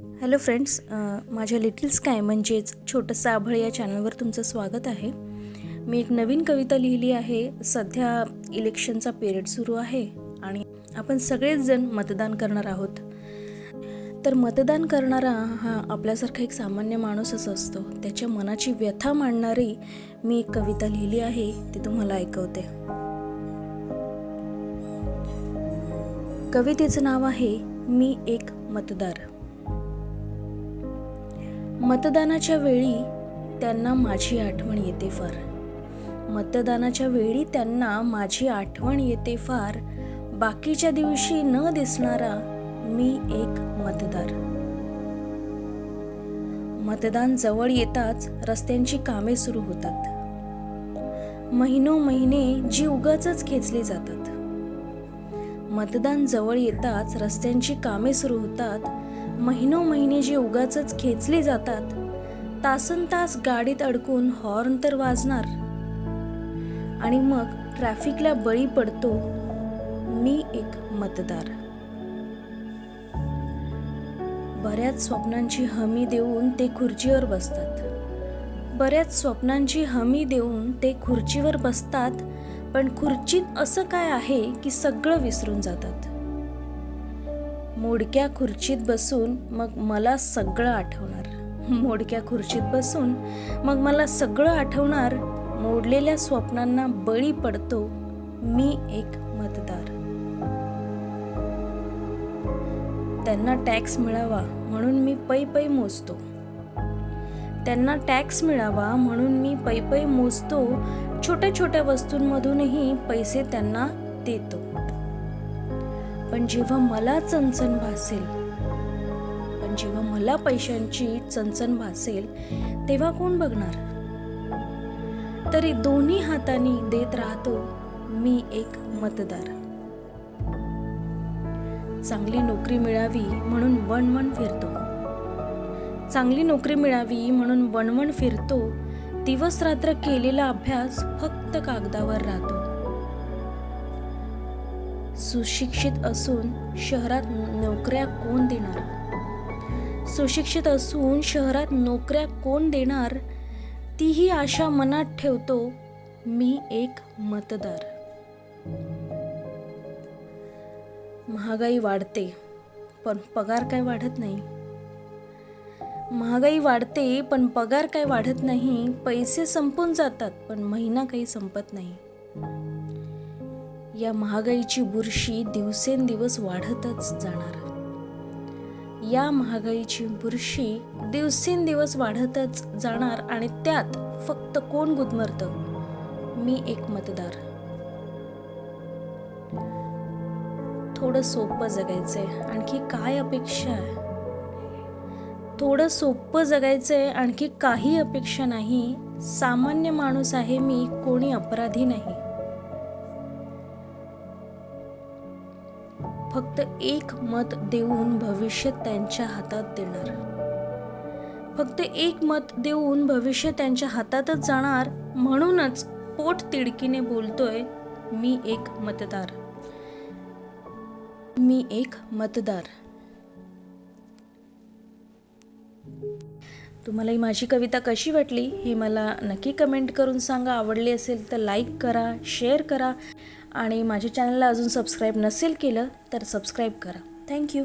Hello friends माझ्या little sky म्हणजेच छोटंसं आभळ या चॅनलवर तुमचं स्वागत आहे. मी एक नवीन कविता लिहिली आहे. सध्या इलेक्शनचा पिरियड सुरू आहे आणि आपण सगळेच जण मतदान करणार आहोत. तर मतदान करणारा हा आपल्यासारखा एक सामान्य माणूसच असतो. त्याच्या मनाची व्यथा मांडणारी मी एक कविता लिहिली आहे. ती तुम्हाला ऐकवते. कवितेचं नाव आहे मी एक मतदार. मतदानाच्या वेळी त्यांना माझी आठवण येते फार. मतदानाच्या वेळी त्यांना माझी आठवण येते फार. बाकीच्या दिवशी न दिसणारा मी एक मतदार. मतदान जवळ येताच रस्त्यांची कामे सुरू होतात. महिनो महिने जी उगाच खेचली जातात. मतदान जवळ येताच रस्त्यांची कामे सुरू होतात. महिनो महिने जे उगाच खेचले जातात तासन तास गाडीत अडकून हॉर्न तर वाजणार. आणि मग ट्रॅफिकला बळी पडतो मी एक मतदार. बऱ्याच स्वप्नांची हमी देऊन ते खुर्चीवर बसतात. बऱ्याच स्वप्नांची हमी देऊन ते खुर्चीवर बसतात पण खुर्चीत असं काय आहे की सगळं विसरून जातात? मोडक्या खुर्चीत बसून मग मला सगळं आठवणार. मोडक्या खुर्चीत बसून मग मला सगळं आठवणार. मोडलेल्या स्वप्नांना बळी पडतो मी एक मतदार. त्यांना टॅक्स मिळावा म्हणून मी पै पै मोजतो. त्यांना टॅक्स मिळावा म्हणून मी पै पै मोजतो. छोट्या छोट्या वस्तूंमधूनही पैसे त्यांना देतो. पण जेव्हा मला चणचण भासेल पण जेव्हा मला पैशांची चणचण भासेल तेव्हा कोण बघणार? तरी दोन्ही हातांनी देत राहतो मी एक मतदार. चांगली नोकरी मिळावी म्हणून वणवण फिरतो. चांगली नोकरी मिळावी म्हणून वणवण फिरतो. दिवस रात्र केलेला अभ्यास फक्त कागदावर राहतो. सुशिक्षित असून शहरात नोकऱ्या कोण देणार? सुशिक्षित असून शहरात नोकऱ्या कोण देणार? तीही आशा मनात ठेवतो मी एक मतदार. महागाई वाढते पण पगार काय वाढत नाही? महागाई वाढते पण पगार काय वाढत नाही? पैसे संपून जातात पण महिना काही संपत नाही. या महागाईची बुरशी दिवसेंदिवस वाढतच जाणार. या महागाईची बुरशी दिवसेंदिवस वाढतच जाणार आणि त्यात फक्त कोण गुदमरतं? मी एक मतदार. थोडं सोपं जगायचंय. आणखी काय अपेक्षा आहे? थोडं सोपं जगायचंय. आणखी काही अपेक्षा नाही. सामान्य माणूस आहे मी कोणी अपराधी नाही. फक्त एक मत देऊन भविष्य त्यांच्या हातात देणार. फक्त एक मत देऊन भविष्य त्यांच्या हातातच जाणार म्हणूनच पोट तिडकीने बोलतोय मी एक मतदार. मी एक मतदार. तुम्हाला ही माझी कविता कशी वाटली हे मला नक्की कमेंट करून सांगा. आवडली असेल तर लाईक करा शेअर करा. आणि माझ्या चॅनलला अजून सबस्क्राईब नसेल केलं तर सबस्क्राईब करा. थँक्यू